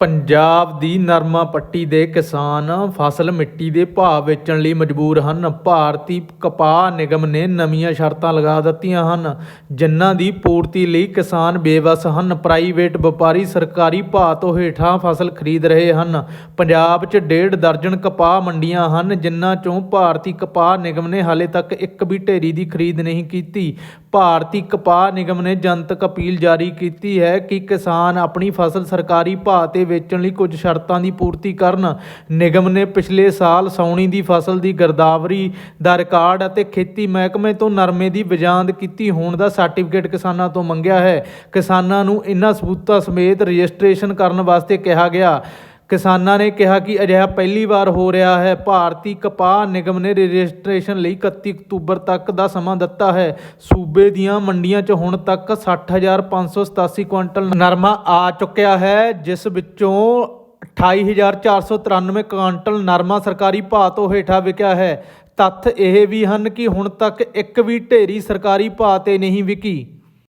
ਪੰਜਾਬ ਦੀ ਨਰਮਾ ਪੱਟੀ ਦੇ ਕਿਸਾਨ ਫਸਲ ਮਿੱਟੀ ਦੇ ਭਾਅ ਵੇਚਣ ਲਈ ਮਜਬੂਰ ਹਨ। ਭਾਰਤੀ ਕਪਾਹ ਨਿਗਮ ਨੇ ਨਵੀਆਂ ਸ਼ਰਤਾਂ ਲਗਾ ਦਿੱਤੀਆਂ ਹਨ। ਜਿਨ੍ਹਾਂ ਦੀ ਪੂਰਤੀ ਲਈ ਕਿਸਾਨ ਬੇਵਸ ਹਨ। ਪ੍ਰਾਈਵੇਟ ਵਪਾਰੀ ਸਰਕਾਰੀ ਭਾਅ ਤੋਂ ਹੇਠਾਂ ਫਸਲ ਖਰੀਦ ਰਹੇ ਹਨ। ਪੰਜਾਬ 'ਚ ਡੇਢ ਦਰਜਨ ਕਪਾਹ ਮੰਡੀਆਂ ਹਨ, ਜਿਨ੍ਹਾਂ 'ਚੋਂ ਭਾਰਤੀ ਕਪਾਹ ਨਿਗਮ ਨੇ ਹਾਲੇ ਤੱਕ ਇੱਕ ਵੀ ਢੇਰੀ ਦੀ ਖਰੀਦ ਨਹੀਂ ਕੀਤੀ। ਭਾਰਤੀ ਕਪਾਹ ਨਿਗਮ ਨੇ ਜਨਤਕ ਅਪੀਲ ਜਾਰੀ ਕੀਤੀ ਹੈ ਕਿ ਕਿਸਾਨ ਆਪਣੀ ਫਸਲ ਸਰਕਾਰੀ ਭਾਅ ਤੇ ਵੇਚਣ ਲਈ ਕੁਝ ਸ਼ਰਤਾਂ ਦੀ ਪੂਰਤੀ ਕਰਨ। ਨਿਗਮ ਨੇ ਪਿਛਲੇ ਸਾਲ ਸਾਉਣੀ ਦੀ ਫਸਲ ਦੀ ਗਰਦਾਵਰੀ ਦਾ ਰਿਕਾਰਡ ਅਤੇ ਖੇਤੀ ਮਹਿਕਮੇ ਤੋਂ ਨਰਮੇ ਦੀ ਬਜਾਂਦ ਕੀਤੀ ਹੋਣ ਦਾ ਸਰਟੀਫਿਕੇਟ ਕਿਸਾਨਾਂ ਤੋਂ ਮੰਗਿਆ ਹੈ। ਕਿਸਾਨਾਂ ਨੂੰ ਇਹਨਾਂ ਸਬੂਤਾਂ ਸਮੇਤ ਰਜਿਸਟ੍ਰੇਸ਼ਨ ਕਰਨ ਵਾਸਤੇ ਕਿਹਾ ਗਿਆ। ਕਿਸਾਨਾਂ ਨੇ ਕਿਹਾ ਕਿ ਅਜਿਹਾ ਪਹਿਲੀ ਵਾਰ ਹੋ ਰਿਹਾ ਹੈ। ਭਾਰਤੀ ਕਪਾਹ ਨਿਗਮ ਨੇ ਰਜਿਸਟ੍ਰੇਸ਼ਨ ਲਈ 31 ਅਕਤੂਬਰ ਤੱਕ ਦਾ ਸਮਾਂ ਦਿੱਤਾ ਹੈ। ਸੂਬੇ ਦੀਆਂ ਮੰਡੀਆਂ 'ਚ ਹੁਣ ਤੱਕ 60587 ਕੁਇੰਟਲ ਨਰਮਾ ਆ ਚੁੱਕਿਆ ਹੈ, ਜਿਸ ਵਿੱਚੋਂ 28493 ਕੁਇੰਟਲ ਨਰਮਾ ਸਰਕਾਰੀ ਭਾਅ ਤੋਂ ਹੇਠਾਂ ਵਿਕਿਆ ਹੈ। ਤੱਥ ਇਹ ਵੀ ਹਨ ਕਿ ਹੁਣ ਤੱਕ ਇੱਕ ਵੀ ਢੇਰੀ ਸਰਕਾਰੀ ਭਾਅ ਤੇ ਨਹੀਂ ਵਿਕੀ।